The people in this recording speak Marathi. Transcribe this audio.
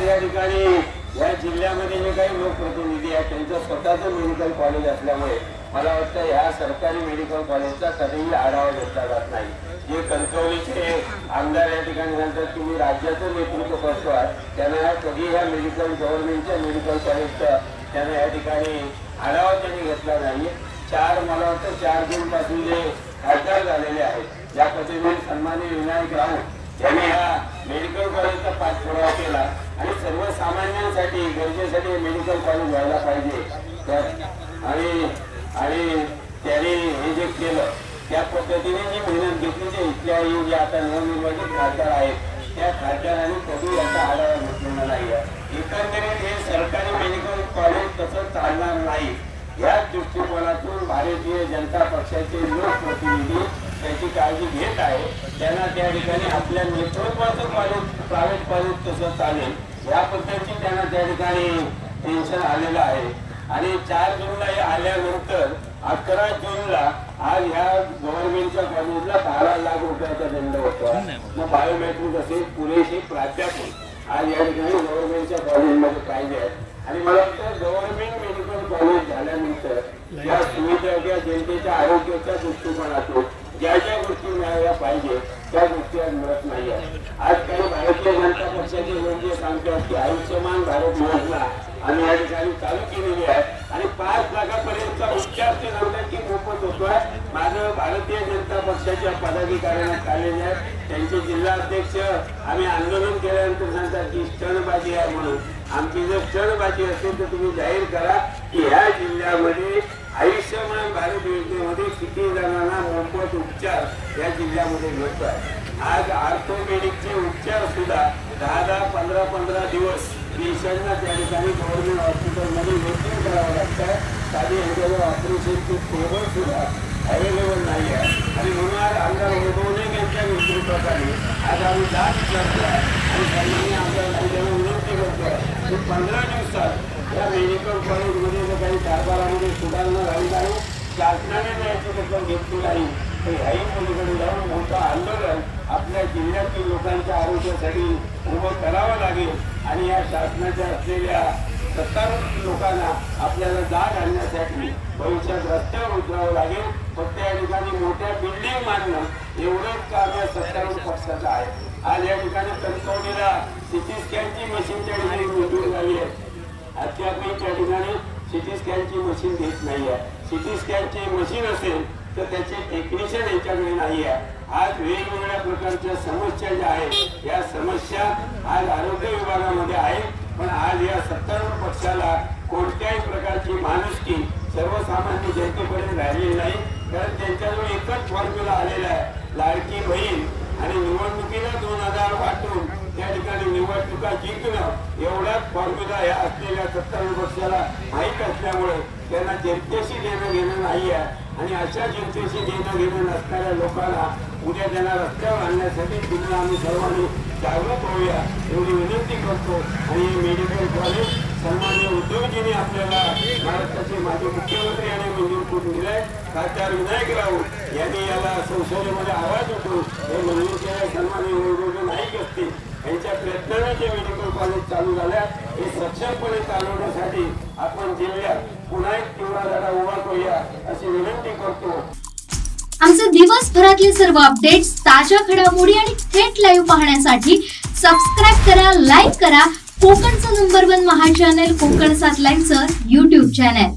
आज या ठिकाणी या जिल्ह्यामध्ये जे काही लोकप्रतिनिधी आहेत त्यांचं स्वतःचं मेडिकल कॉलेज असल्यामुळे मला वाटतं ह्या सरकारी मेडिकल कॉलेजचा कधीही आढावा घेतला जात नाही. जे कणकवलीचे आमदार या ठिकाणी म्हणतात तुम्ही राज्याचं नेतृत्व करतो आहात त्यांना कधी ह्या मेडिकल गव्हर्नमेंटच्या मेडिकल कॉलेजचा त्यांना या ठिकाणी आढावा त्यांनी घेतला नाही चार मला वाटतं चार जून जे खासदार झालेले आहेत ज्या पद्धतीने सन्मान्य विनायक राऊत यांनी ह्या मेडिकल कॉलेजचा पाठपुरावा केला. सर्वसामान्यांसाठी गरजेसाठी मेडिकल कॉलेज व्हायला पाहिजे. आणि आणि त्याने हे जे केलं त्या पद्धतीने जी मेहनत घेतली जे इथल्या ही जे आता नवनिर्वाचित खासदार आहेत त्या खासदारांनी कधी याचा आढावा घेतलेला नाही आहे. एकंदरीत हे सरकारी मेडिकल कॉलेज तसं चालणार नाही. याच दृष्टिकोनातून भारतीय जनता पक्षाचे लोकप्रतिनिधी त्याची काळजी घेत आहे. त्यांना त्या ठिकाणी आपल्या नेतृत्वाचं कॉलेज प्रायव्हेट कॉलेज कसं चालेल. या पद्धतीची त्यांना त्या ठिकाणी टेन्शन आलेलं आहे. आणि चार जूनला आल्यानंतर अकरा जूनला आज ह्या गव्हर्नमेंटच्या कॉलेजला बारा लाख रुपयाचा दंड होता. मग बायोमेट्रिक असेल पुरेशी प्राध्यापक आज या ठिकाणी गव्हर्नमेंटच्या कॉलेजमध्ये पाहिजे आहेत. आणि मला वाटतं गव्हर्नमेंट मेडिकल कॉलेज झाल्यानंतर या सुविधा जनतेच्या आरोग्याच्या दृष्टिकोनातून ज्या ज्या गोष्टी मिळाल्या पाहिजे त्या गोष्टी आज मिळत नाही आज काही भारतीय जनता पक्षाचे लोक जे सांगतात की आयुष्यमान भारत योजना आम्ही या ठिकाणी चालू केलेली आहे. आणि पाच लाखापर्यंत उपचार ते सांगतात की मोफत होतोय. माझं भारतीय जनता पक्षाच्या पदाधिकाऱ्यांना काढलेले आहेत. त्यांचे जिल्हा अध्यक्ष आम्ही आंदोलन केल्यानंतर सांगतात की क्षणबाजी आहे म्हणून. आमची जर क्षणबाजी असेल तर तुम्ही जाहीर करा की ह्या जिल्ह्यामध्ये आयुष्यमान भारत योजनेमध्ये किती जणांना मोफत उपचार या जिल्ह्यामध्ये मिळतोय? आज ऑर्थोपेडिकचे उपचार सुद्धा दहा दहा पंधरा पंधरा दिवस पेशंटना त्या ठिकाणी गव्हर्नमेंट हॉस्पिटलमध्ये वेटिंग करावं लागतं साधी एखाद्या ऑपरेशनची टेबल सुद्धा अवेलेबल नाही आहे आणि म्हणून आज आमदार वैभवने यांच्या नेतृत्वाखाली आज आम्ही दाद आहे. आणि त्यांनी आमदार विनंती करतो आहे की पंधरा दिवसात या मेडिकल कॉलेजमध्ये काही कारभारामध्ये सुधारणा झाली नाही शासनाने त्याची दखल घेतली नाही तर ह्याही पलीकडे जाऊन मोठं आंदोलन आपल्या जिल्ह्यातील लोकांच्या आरोग्यासाठी उभं करावं लागेल आणि या शासनाच्या असलेल्या सत्तारूढ लोकांना आपल्याला जाग आणण्यासाठी भविष्यात रस्त्यावर उतरावं लागेल. फक्त या ठिकाणी मोठ्या बिल्डिंग मारणं एवढंच काम या सत्तारूढ पक्षाचं आहे. आज या ठिकाणी कणकवलीला सिटी स्कॅनची मशीन त्या ठिकाणी मंजूर झाली आहे. अद्यापही त्या ठिकाणी सिटी स्कॅनची मशीन घेत नाही आहे सिटी स्कॅनची मशीन असेल तर त्याचे टेक्निशियन यांच्याकडे नाही आहे आज वेगवेगळ्या प्रकारच्या समस्या ज्या आहेत या समस्या आज आरोग्य विभागामध्ये आहेत पण आज या सत्तारूढ पक्षाला कोणत्याही प्रकारची माणुसकी सर्वसामान्य जनतेपर्यंत राहिलेली नाही. कारण त्यांच्याजवळ एकच फॉर्म्युला आलेला आहे लाडकी बहीण. जिंकणं या असलेल्या सत्तावीस पक्षाला माहीत असल्यामुळे त्यांना जनतेशी देणं घेणं नाही आहे आणि अशा जनतेशी देणं घेणं नसणाऱ्या लोकांना उद्या त्यांना रस्त्यावर आणण्यासाठी तुम्ही आम्ही सर्वांनी जागृत होऊया. एवढी विनंती करतो. आणि हे मेडिकल कॉलेज सन्मान्य उद्योगजीने आपल्याला महाराष्ट्राचे माजी मुख्यमंत्री आणि मंजूर करून दिलाय खासदार विनायक राऊत यांनी याला संसदेमध्ये आवाज उठून हे मंजूर केलं सन्मान्य उद्योगी असतील यांच्या प्रयत्नाने जे मेडिकल कॉलेज चालू झाल्या हे सक्षमपणे चालवण्यासाठी आपण जिल्ह्यात पुन्हा एक तीव्र लढा उभा करूया अशी विनंती करतो. आमचे दिवसभरातले सर्व अपडेट्स ताज्या घडामोडी आणि थेट लाईव्ह पाहण्यासाठी सबस्क्राईब करा लाईक करा. कोकणचं नंबर वन महा चॅनल कोकण सात लाईव्हचं युट्यूब चॅनल